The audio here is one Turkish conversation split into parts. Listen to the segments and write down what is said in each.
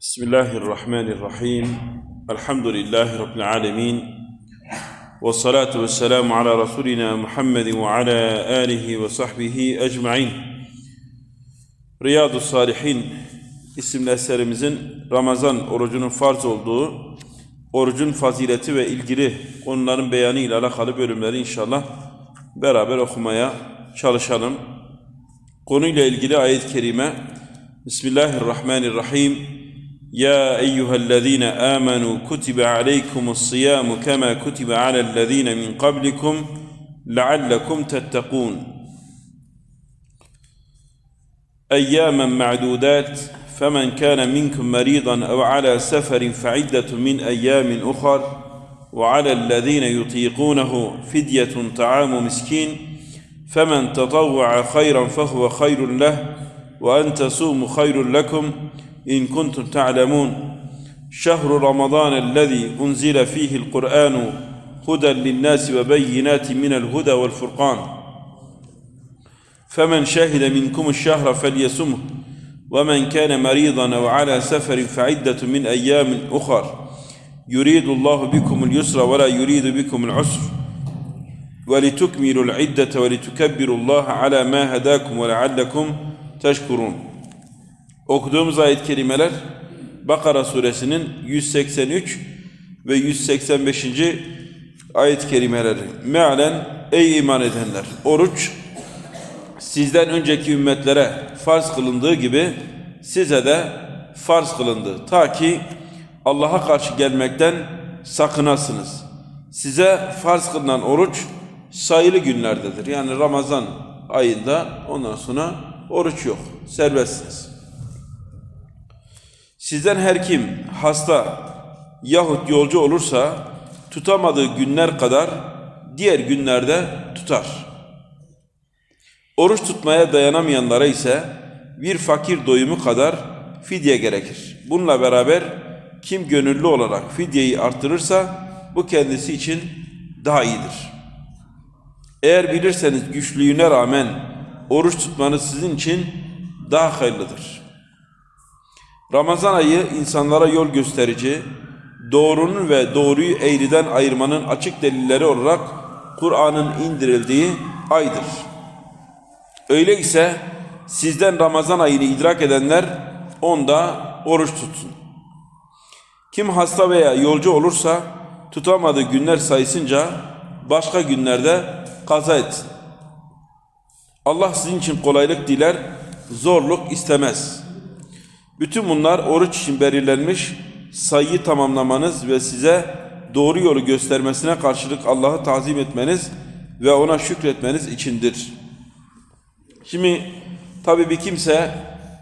بسم الله الرحمن الرحيم الحمد لله رب العالمين والصلاة والسلام على رسولنا محمد وعلى آله وصحبه أجمعين Riyadu Salihin isimli eserimizin Ramazan orucunun farz olduğu, orucun fazileti ve ilgili konuların beyanı ile alakalı bölümleri inşallah beraber okumaya çalışalım. Konuyla ilgili ayet-i kerime Bismillahirrahmanirrahim يا أيها الذين آمنوا كتب عليكم الصيام كما كتب على الذين من قبلكم لعلكم تتقون. أياما معدودات فمن كان منكم مريضا أو على سفر فعدة من أيام أخر وعلى الذين يطيقونه فدية طعام مسكين فمن تطوع خيرا فهو خير له وأن تصوموا خير لكم إن كنتم تعلمون شهر رمضان الذي أنزل فيه القرآن هدى للناس وبينات من الهدى والفرقان. فمن شهد منكم الشهر فليسمه ومن كان مريضا أو على سفر فعدة من أيام أخر يريد الله بكم اليسر ولا يريد بكم العسر. ولتكملوا العدة ولتكبروا الله على ما هداكم ولعلكم تشكرون. Okuduğumuz ayet kelimeler Bakara suresinin 183 ve 185. ayet kelimeleri. Mealen ey iman edenler oruç sizden önceki ümmetlere farz kılındığı gibi size de farz kılındı. Ta ki Allah'a karşı gelmekten sakınasınız. Size farz kılınan oruç sayılı günlerdedir. Yani Ramazan ayında ondan sonra oruç yok. Serbestsiniz. Sizden her kim hasta yahut yolcu olursa tutamadığı günler kadar diğer günlerde tutar. Oruç tutmaya dayanamayanlara ise bir fakir doyumu kadar fidye gerekir. Bununla beraber kim gönüllü olarak fidyeyi artırırsa bu kendisi için daha iyidir. Eğer bilirseniz güçlüğüne rağmen oruç tutmanız sizin için daha hayırlıdır. Ramazan ayı insanlara yol gösterici, doğrunun ve doğruyu eğriden ayırmanın açık delilleri olarak Kur'an'ın indirildiği aydır. Öyleyse sizden Ramazan ayını idrak edenler onda oruç tutsun. Kim hasta veya yolcu olursa tutamadığı günler sayısınca başka günlerde kaza etsin. Allah sizin için kolaylık diler, zorluk istemez. Bütün bunlar oruç için belirlenmiş sayıyı tamamlamanız ve size doğru yolu göstermesine karşılık Allah'ı tazim etmeniz ve ona şükretmeniz içindir. Şimdi tabi bir kimse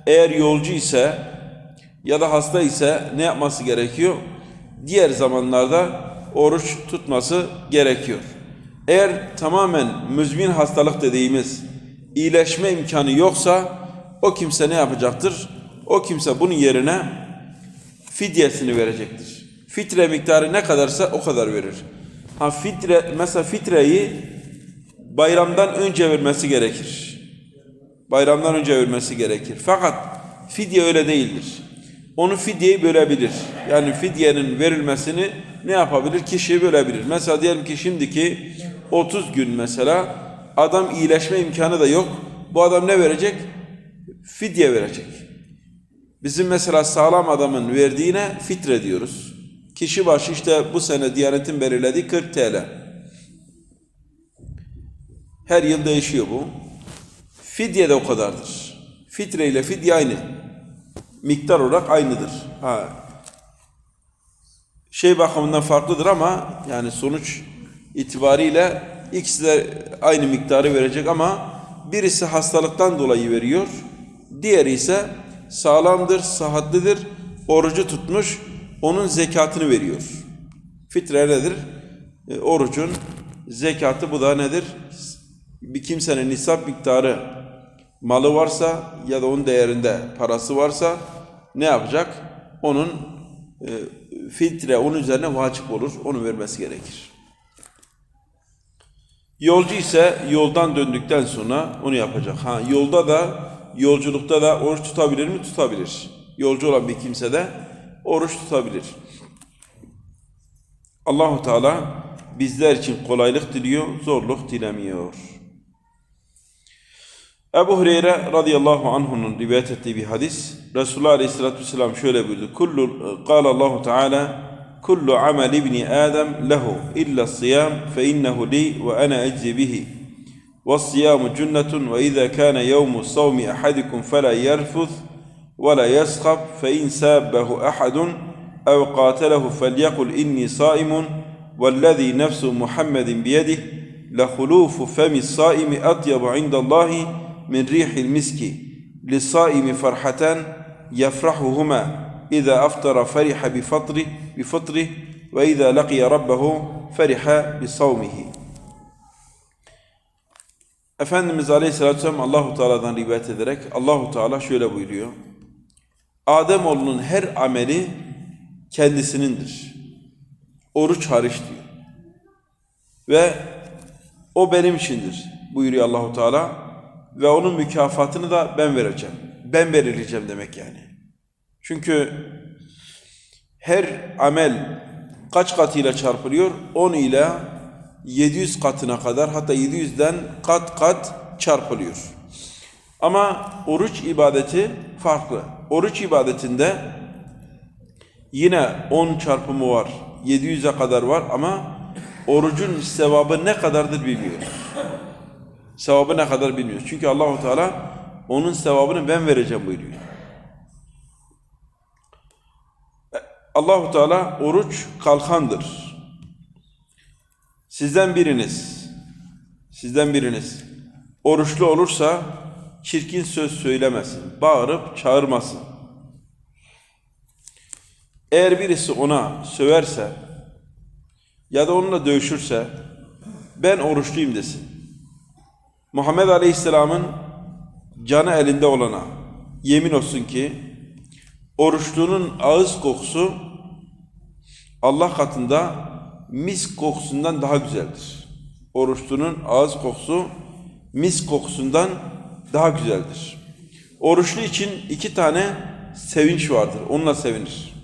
eğer yolcu ise ya da hasta ise ne yapması gerekiyor? Diğer zamanlarda oruç tutması gerekiyor. Eğer tamamen müzmin hastalık dediğimiz iyileşme imkanı yoksa o kimse ne yapacaktır? O kimse bunun yerine fidyesini verecektir. Fitre miktarı ne kadarsa o kadar verir. Ha fitre mesela fitreyi bayramdan önce vermesi gerekir. Bayramdan önce vermesi gerekir. Fakat fidye öyle değildir. Onu fidyeyi bölebilir. Yani fidyenin verilmesini ne yapabilir? Kişi bölebilir. Mesela diyelim ki şimdiki 30 gün mesela adam iyileşme imkanı da yok. Bu adam ne verecek? Fidye verecek. Bizim mesela sağlam adamın verdiğine fitre diyoruz. Kişi başı işte bu sene Diyanet'in belirlediği 40 TL. Her yıl değişiyor bu. Fidye de o kadardır. Fitre ile fidye aynı. Miktar olarak aynıdır. Ha. Şey bakımından farklıdır ama yani sonuç itibariyle ikisi de aynı miktarı verecek ama birisi hastalıktan dolayı veriyor. Diğeri ise sağlamdır, sıhhatlidir, orucu tutmuş, onun zekatını veriyor. Fitre nedir? E, orucun zekatı bu da nedir? Bir kimsenin nisap miktarı malı varsa ya da onun değerinde parası varsa ne yapacak? Onun e, fitre onun üzerine vacip olur, onu vermesi gerekir. Yolcu ise yoldan döndükten sonra onu yapacak. Ha yolda da yolculukta da oruç tutabilir mi? Tutabilir. Yolcu olan bir kimse de oruç tutabilir. Allahu Teala bizler için kolaylık diliyor, zorluk dilemiyor. Ebu Hureyre radıyallahu anh'unun rivayet ettiği bir hadis. Resulullah aleyhissalatü vesselam şöyle buyurdu. Kullu, kâle Allahu Teala kullu amel ibni Adem lehu illa siyam fe innehu li ve ana eczi bihi. والصيام جنة وإذا كان يوم صوم أحدكم فلا يرفث ولا يسخب فإن سابه أحد أو قاتله فليقل إني صائم والذي نفس محمد بيده لخلوف فم الصائم أطيب عند الله من ريح المسك. للصائم فرحتان يفرحهما إذا أفطر فرح بفطره بفطره وإذا لقي ربه فرح بصومه. Efendimiz Aleyhisselatü Vesselam Allahu Teala'dan rivayet ederek Allahu Teala şöyle buyuruyor. Ademoğlunun her ameli kendisinindir. Oruç hariç diyor. Ve o benim içindir buyuruyor Allahu Teala ve onun mükafatını da ben vereceğim. Ben belirleyeceğim demek yani. Çünkü her amel kaç katıyla çarpılıyor? 10 ile 700 katına kadar hatta 700'den kat kat çarpılıyor. Ama oruç ibadeti farklı. Oruç ibadetinde yine 10 çarpımı var. 700'e kadar var ama orucun sevabı ne kadardır bilmiyoruz. Sevabı ne kadar bilmiyoruz. Çünkü Allahu Teala onun sevabını ben vereceğim buyuruyor. Allahu Teala oruç kalkandır. Sizden biriniz, sizden biriniz oruçlu olursa çirkin söz söylemesin, bağırıp çağırmasın. Eğer birisi ona söverse ya da onunla dövüşürse ben oruçluyum desin. Muhammed Aleyhisselam'ın canı elinde olana yemin olsun ki oruçluğunun ağız kokusu Allah katında mis kokusundan daha güzeldir. Oruçlunun ağız kokusu mis kokusundan daha güzeldir. Oruçlu için iki tane sevinç vardır. Onunla sevinir.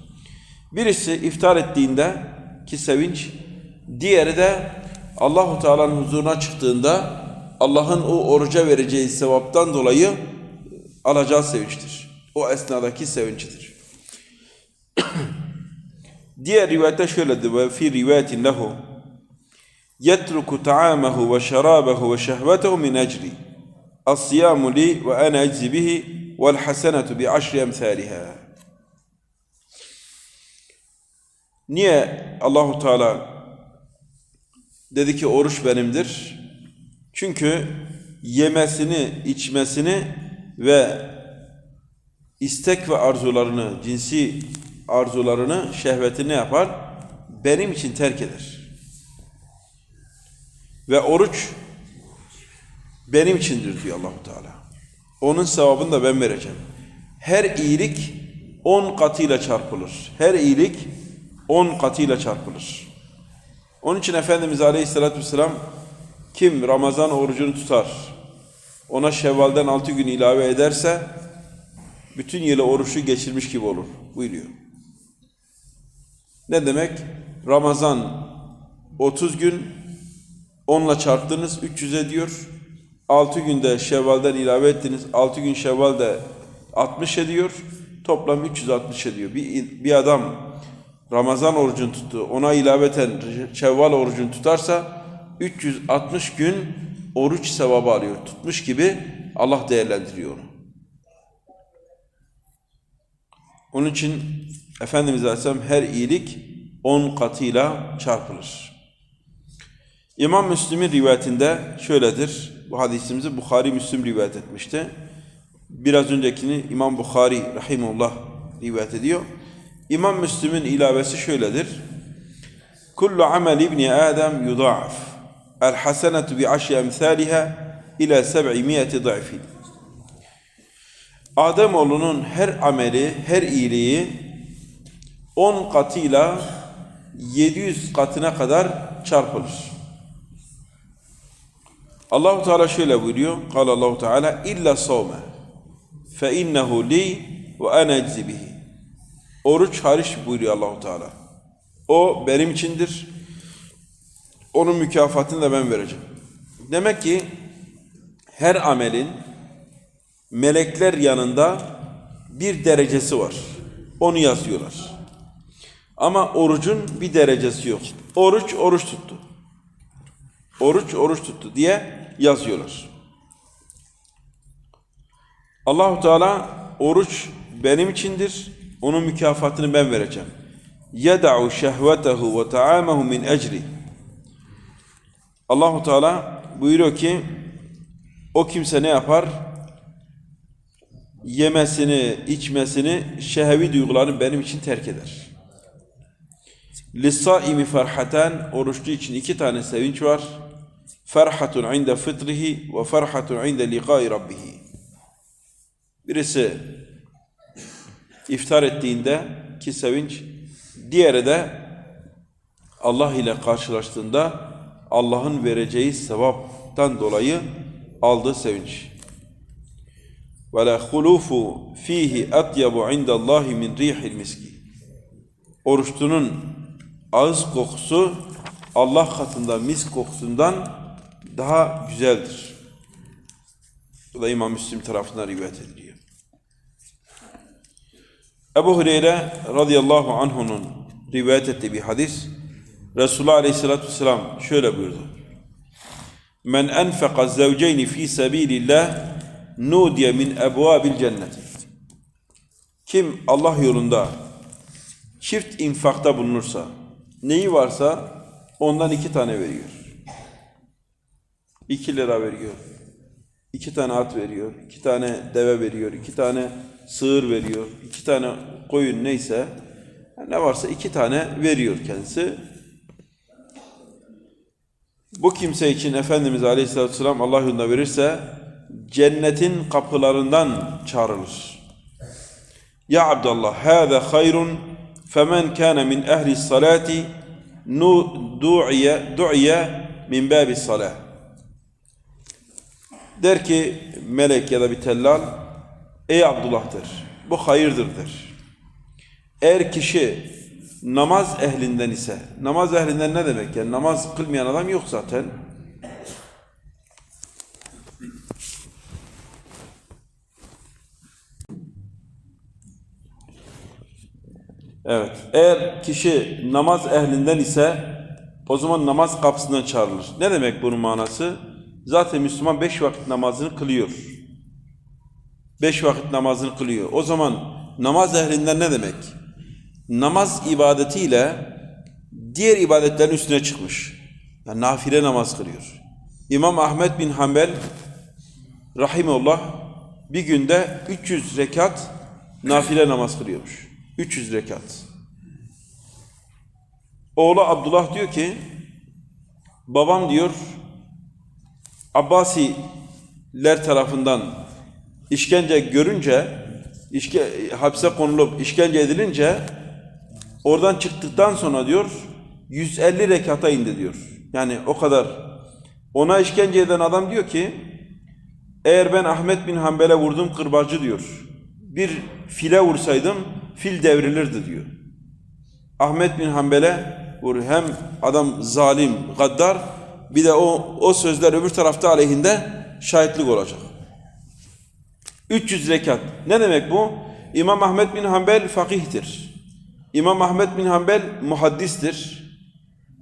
Birisi iftar ettiğinde ki sevinç, diğeri de Allahu Teala'nın huzuruna çıktığında Allah'ın o oruca vereceği sevaptan dolayı alacağı sevinçtir. O esnadaki sevinçtir. Diğer rivayette şöyledir ve fi rivayetin lehu yetruku ta'amahu ve şarabehu ve şehvetehu min ecri as-siyamu li ve ana eczi bihi vel hasenetu bi aşri emsaliha Niye Allahu Teala dedi ki oruç benimdir? Çünkü yemesini, içmesini ve istek ve arzularını, cinsi arzularını, şehvetini yapar? Benim için terk eder. Ve oruç benim içindir diyor Allahu Teala. Onun sevabını da ben vereceğim. Her iyilik on katıyla çarpılır. Her iyilik on katıyla çarpılır. Onun için Efendimiz Aleyhisselatü Vesselam kim Ramazan orucunu tutar, ona Şevval'den altı gün ilave ederse bütün yılı oruçlu geçirmiş gibi olur buyuruyor. Ne demek? Ramazan 30 gün onla çarptınız 300 ediyor. 6 günde Şevval'den ilave ettiniz. 6 gün Şevval'de 60 ediyor. Toplam 360 ediyor. Bir, bir adam Ramazan orucunu tuttu. Ona ilaveten Şevval orucunu tutarsa 360 gün oruç sevabı alıyor. Tutmuş gibi Allah değerlendiriyor onu. Onun için Efendimiz Aleyhisselam her iyilik on katıyla çarpılır. İmam Müslim'in rivayetinde şöyledir. Bu hadisimizi Bukhari Müslim rivayet etmişti. Biraz öncekini İmam Bukhari rahimullah rivayet ediyor. İmam Müslim'in ilavesi şöyledir. Kullu amel ibni Adem yudaf. El hasenetu bi aşi emthaliha ila seb'imiyeti da'fi. Ademoğlunun her ameli, her iyiliği 10 katıyla 700 katına kadar çarpılır. Allahu Teala şöyle buyuruyor. Kal Allahu Teala illa savme fe innehu li ve ana bihi. Oruç hariç buyuruyor Allahu Teala. O benim içindir. Onun mükafatını da ben vereceğim. Demek ki her amelin melekler yanında bir derecesi var. Onu yazıyorlar. Ama orucun bir derecesi yok. Oruç oruç tuttu. Oruç oruç tuttu diye yazıyorlar. Allahu Teala oruç benim içindir. Onun mükafatını ben vereceğim. Yeda'u şehvetehu ve ta'amahu min ecri. Allahu Teala buyuruyor ki o kimse ne yapar? Yemesini, içmesini, şehvi duygularını benim için terk eder. Lissaimi ferhaten oruçlu için iki tane sevinç var. İnde fıtrihi ve ferhatun inde liqai rabbihi. Birisi iftar ettiğinde ki sevinç, diğeri de Allah ile karşılaştığında Allah'ın vereceği sevaptan dolayı aldığı sevinç. Ve la hulufu fihi atyabu indallahi min rihil miski. Oruçlunun ağız kokusu Allah katında mis kokusundan daha güzeldir. Bu da İmam Müslim tarafından rivayet ediliyor. Ebu Hureyre radıyallahu anh'unun rivayet ettiği bir hadis Resulullah aleyhissalatü vesselam şöyle buyurdu. Men enfeka zevceyni fi sebilillah nudiye min ebvabil cennet. Kim Allah yolunda çift infakta bulunursa neyi varsa ondan iki tane veriyor. İki lira veriyor. İki tane at veriyor. iki tane deve veriyor. iki tane sığır veriyor. iki tane koyun neyse ne varsa iki tane veriyor kendisi. Bu kimse için Efendimiz Aleyhisselatü Vesselam Allah yolunda verirse cennetin kapılarından çağrılır. Ya Abdullah, hâzâ hayrun kâne min ehli salati nu du'iye du'iye min bâbi salah. Der ki melek ya da bir tellal, ey Abdullah der, bu hayırdır der. Eğer kişi namaz ehlinden ise, namaz ehlinden ne demek? Yani namaz kılmayan adam yok zaten. Evet. Eğer kişi namaz ehlinden ise o zaman namaz kapısından çağrılır. Ne demek bunun manası? Zaten Müslüman beş vakit namazını kılıyor. Beş vakit namazını kılıyor. O zaman namaz ehlinden ne demek? Namaz ibadetiyle diğer ibadetlerin üstüne çıkmış. Yani nafile namaz kılıyor. İmam Ahmet bin Hanbel Rahimullah bir günde 300 rekat nafile namaz kılıyormuş. 300 rekat. Oğlu Abdullah diyor ki babam diyor Abbasiler tarafından işkence görünce işke, hapse konulup işkence edilince oradan çıktıktan sonra diyor 150 rekata indi diyor. Yani o kadar ona işkence eden adam diyor ki eğer ben Ahmet bin Hanbel'e vurdum kırbacı diyor. Bir file vursaydım fil devrilirdi diyor. Ahmet bin Hanbel'e hem adam zalim, gaddar bir de o o sözler öbür tarafta aleyhinde şahitlik olacak. 300 rekat. Ne demek bu? İmam Ahmet bin Hanbel fakihtir. İmam Ahmet bin Hanbel muhaddistir.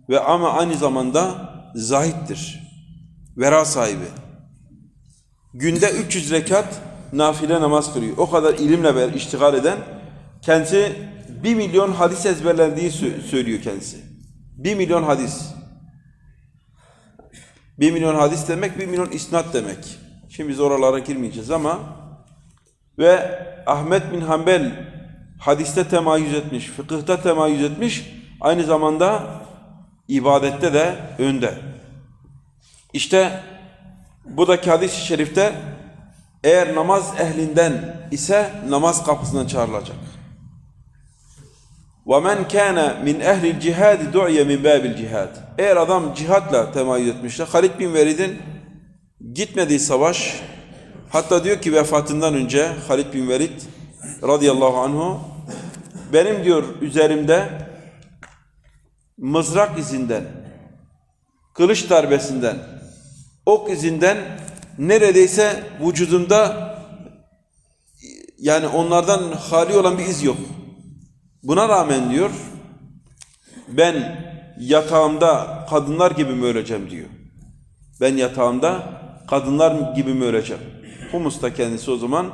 Ve ama aynı zamanda zahittir. Vera sahibi. Günde 300 rekat nafile namaz kılıyor. O kadar ilimle iştigal eden kendisi 1 milyon hadis ezberlendiği söylüyor kendisi. 1 milyon hadis. 1 milyon hadis demek 1 milyon isnat demek. Şimdi biz oralara girmeyeceğiz ama ve Ahmet bin Hanbel hadiste temayüz etmiş, fıkıhta temayüz etmiş, aynı zamanda ibadette de önde. İşte buradaki hadis-i şerifte eğer namaz ehlinden ise namaz kapısından çağrılacak. وَمَنْ كَانَ مِنْ اَهْلِ الْجِهَادِ دُعْيَ مِنْ بَابِ الْجِهَادِ Eğer adam cihatla temayüz etmişse, Halid bin Velid'in gitmediği savaş, hatta diyor ki vefatından önce Halid bin Velid, radıyallahu anhu benim diyor üzerimde mızrak izinden, kılıç darbesinden, ok izinden neredeyse vücudumda yani onlardan hali olan bir iz yok. Buna rağmen diyor ben yatağımda kadınlar gibi mi öleceğim diyor. Ben yatağımda kadınlar gibi mi öleceğim? Humus'ta kendisi o zaman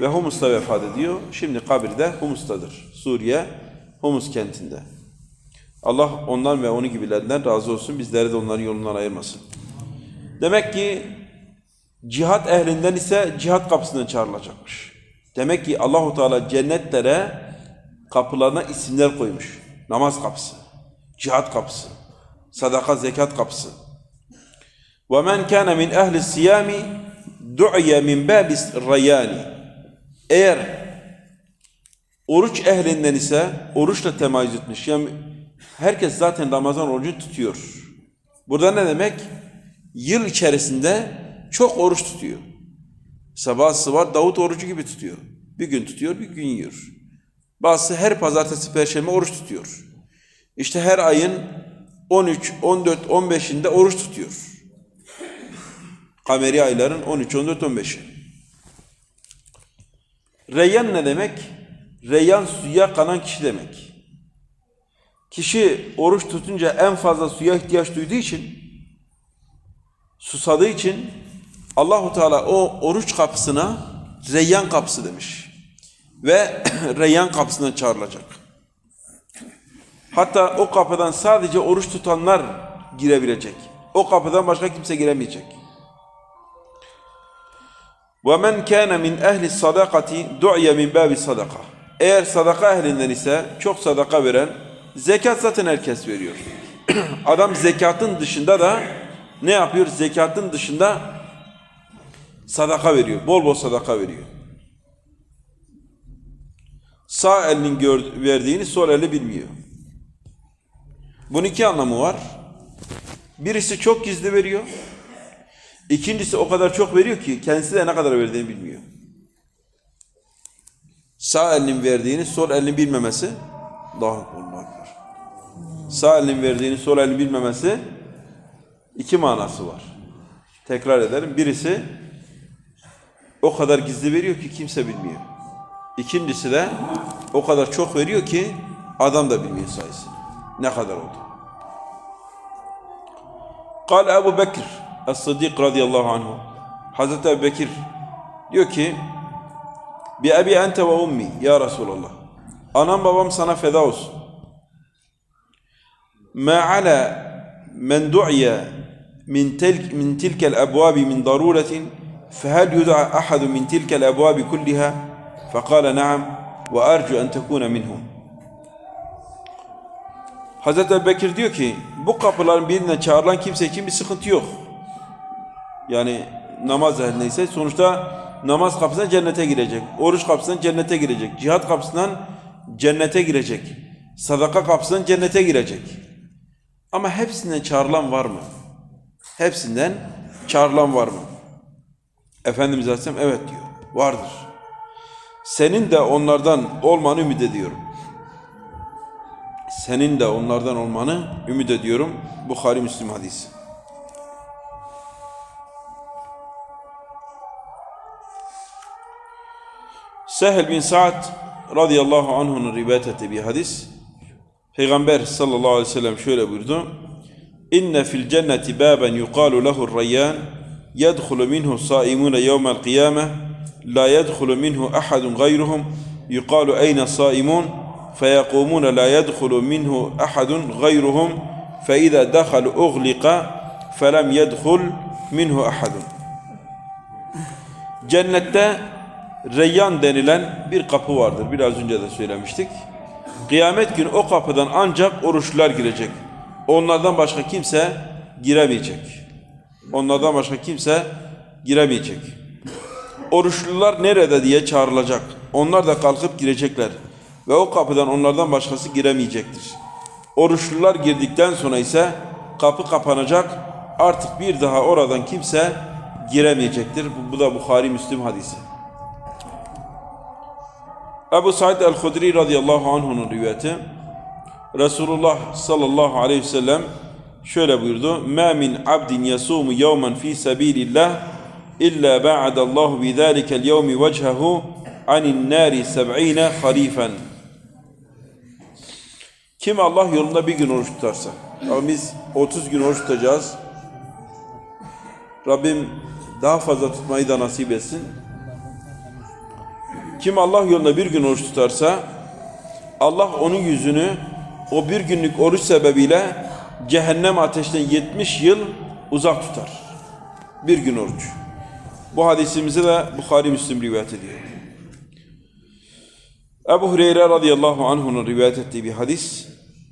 ve Humus'ta vefat ediyor. Şimdi kabirde Humus'tadır. Suriye, Humus kentinde. Allah ondan ve onu gibilerinden razı olsun. Bizleri de onların yolundan ayırmasın. Demek ki cihat ehlinden ise cihat kapısından çağrılacakmış. Demek ki Allahu Teala cennetlere kapılarına isimler koymuş. Namaz kapısı, cihat kapısı, sadaka zekat kapısı. وَمَنْ كَانَ مِنْ اَهْلِ السِّيَامِ دُعِيَ مِنْ بَابِ الرَّيَّانِ Eğer oruç ehlinden ise oruçla temayüz etmiş. Yani herkes zaten Ramazan orucu tutuyor. Burada ne demek? Yıl içerisinde çok oruç tutuyor. Sabahsı var Davut orucu gibi tutuyor. Bir gün tutuyor, bir gün yiyor. Bazısı her pazartesi, perşembe oruç tutuyor. İşte her ayın 13, 14, 15'inde oruç tutuyor. Kameri ayların 13, 14, 15'i. Reyyan ne demek? Reyyan suya kanan kişi demek. Kişi oruç tutunca en fazla suya ihtiyaç duyduğu için, susadığı için Allahu Teala o oruç kapısına Reyyan kapısı demiş Ve Reyyan kapısına çağrılacak. Hatta o kapıdan sadece oruç tutanlar girebilecek. O kapıdan başka kimse giremeyecek. وَمَنْ كَانَ مِنْ اَهْلِ الصَّدَقَةِ دُعْيَ مِنْ بَابِ sadaka. Eğer sadaka ehlinden ise çok sadaka veren, zekat zaten herkes veriyor. Adam zekatın dışında da ne yapıyor? Zekatın dışında sadaka veriyor. Bol bol sadaka veriyor. Sağ elinin verdiğini sol eli bilmiyor. Bunun iki anlamı var. Birisi çok gizli veriyor. İkincisi o kadar çok veriyor ki kendisi de ne kadar verdiğini bilmiyor. Sağ elinin verdiğini sol elinin bilmemesi daha Ekber. Sağ elinin verdiğini sol elinin bilmemesi iki manası var. Tekrar ederim. Birisi o kadar gizli veriyor ki kimse bilmiyor. İkincisi de o kadar çok veriyor ki adam da bilmiyor sayısını. Ne kadar oldu? Kal Ebu Bekir Es-Sıddik radıyallahu anhu Hazreti Ebu Bekir diyor ki Bi ebi ente ve ummi ya Resulallah Anam babam sana feda olsun. Ma ala men du'iya min tilk min tilkel ebvabi min daruretin fehel yud'a ahadu min tilkel ebvabi kulliha فقال نعم وأرجو أن تكون منهم Hazreti Ebubekir diyor ki bu kapıların birinden çağrılan kimse için bir sıkıntı yok. Yani namaz ehlindeyse sonuçta namaz kapısından cennete girecek. Oruç kapısından cennete girecek. Cihat kapısından cennete girecek. Sadaka kapısından cennete girecek. Ama hepsinden çağrılan var mı? Hepsinden çağrılan var mı? Efendimiz Aleyhisselam evet diyor. Vardır. Senin de onlardan olmanı ümit ediyorum. Senin de onlardan olmanı ümit ediyorum. Bukhari Müslim hadisi. Sehl bin Sa'd radıyallahu anh'un rivayet ettiği bir hadis. Peygamber sallallahu aleyhi ve sellem şöyle buyurdu. İnne fil cenneti baben yuqalu lehu'r rayyan yedhulu minhu saimuna yevmel kıyame la yedhulu minhu ahadun gayruhum yuqalu eyne saimun فيقومون لا يدخل منه أحد غيرهم فإذا دخل أغلق فلم يدخل منه أحد Cennette Reyyan denilen bir kapı vardır. Biraz önce de söylemiştik. Kıyamet günü o kapıdan ancak oruçlular girecek. Onlardan başka kimse giremeyecek. Onlardan başka kimse giremeyecek. Oruçlular nerede diye çağrılacak. Onlar da kalkıp girecekler. Ve o kapıdan onlardan başkası giremeyecektir. Oruçlular girdikten sonra ise kapı kapanacak. Artık bir daha oradan kimse giremeyecektir. Bu, bu da Bukhari Müslim hadisi. Ebu Said el-Hudri radıyallahu anh'un rivayeti Resulullah sallallahu aleyhi ve sellem şöyle buyurdu. مَا مِنْ عَبْدٍ يَسُومُ يَوْمًا ف۪ي سَب۪يلِ اللّٰهِ illa ba'adallahu bi zalikel yevmi vechehu anin nari seb'ine harifen. Kim Allah yolunda bir gün oruç tutarsa. Ama biz 30 gün oruç tutacağız. Rabbim daha fazla tutmayı da nasip etsin. Kim Allah yolunda bir gün oruç tutarsa Allah onun yüzünü o bir günlük oruç sebebiyle cehennem ateşten 70 yıl uzak tutar. Bir gün oruç. Bu hadisimizi de Bukhari Müslim rivayet ediyor. Ebu Hureyre radıyallahu anh'un rivayet ettiği bir hadis.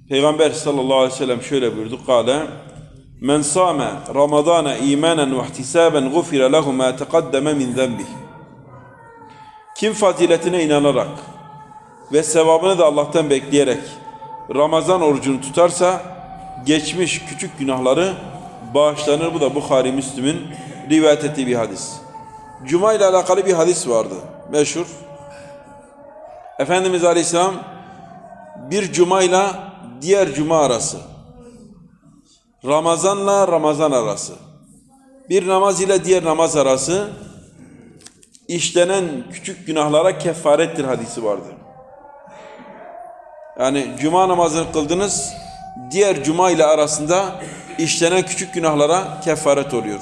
Peygamber sallallahu aleyhi ve sellem şöyle buyurdu. Kale, Men sâme Ramazâne imanen ve ihtisâben gufire lehu mâ teqaddeme min zenbih. Kim faziletine inanarak ve sevabını da Allah'tan bekleyerek Ramazan orucunu tutarsa geçmiş küçük günahları bağışlanır. Bu da Bukhari Müslüm'ün rivayet ettiği bir hadis. Cuma ile alakalı bir hadis vardı. Meşhur. Efendimiz Aleyhisselam bir cuma ile diğer cuma arası. Ramazanla Ramazan arası. Bir namaz ile diğer namaz arası işlenen küçük günahlara kefarettir hadisi vardır. Yani cuma namazını kıldınız, diğer cuma ile arasında işlenen küçük günahlara kefaret oluyor.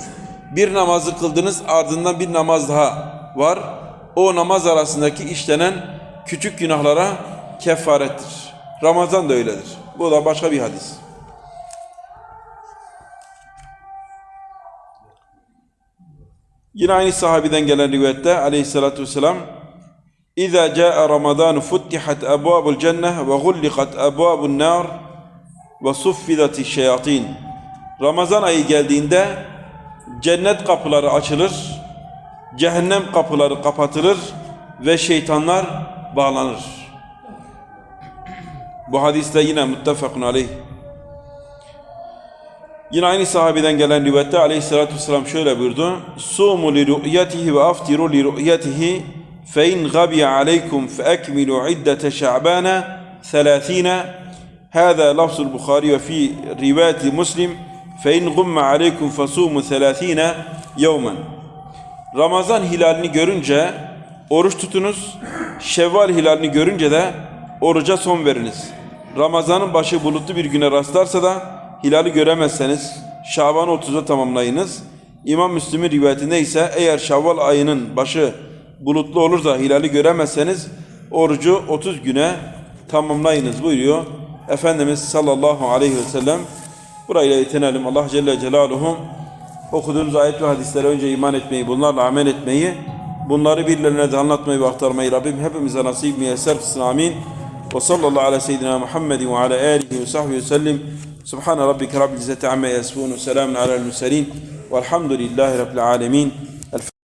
Bir namazı kıldınız, ardından bir namaz daha var. O namaz arasındaki işlenen küçük günahlara kefarettir. Ramazan da öyledir. Bu da başka bir hadis. Yine aynı sahabeden gelen rivayette aleyhissalatu vesselam Ramazan futtihat abwabul cennet ve gullikat abwabun nar ve suffidat şeyatin. Ramazan ayı geldiğinde cennet kapıları açılır, cehennem kapıları kapatılır ve şeytanlar bağlanır. Bu hadiste yine muttefakun aleyh. Yine aynı sahabeden gelen rivayette aleyhissalatü vesselam şöyle buyurdu. Sumu li ru'yetihi ve aftiru li ru'yetihi fe in gabiya aleykum fe ekmilu iddete şa'bana 30 Hâzâ lafzul Bukhari ve fi rivayeti Müslim فإن غم عليكم فصوموا ثلاثين يوما Ramazan hilalini görünce oruç tutunuz. Şevval hilalini görünce de oruca son veriniz. Ramazanın başı bulutlu bir güne rastlarsa da hilali göremezseniz Şaban 30'a tamamlayınız. İmam Müslim'in rivayetinde ise eğer Şevval ayının başı bulutlu olursa hilali göremezseniz orucu 30 güne tamamlayınız buyuruyor. Efendimiz sallallahu aleyhi ve sellem burayla yetinelim. Allah Celle Celaluhu okuduğunuz ayet ve hadislere önce iman etmeyi, bunlarla amel etmeyi, bunları birilerine de anlatmayı ve aktarmayı Rabbim hepimize nasip müyesser kılsın. Amin. Ve sallallahu ala seyyidina Muhammedin ve ala alihi ve sahbihi ve sellim. Subhane rabbike rabbil izzeti amme yasifun ve selamun alel murselin. Velhamdülillahi rabbil alemin.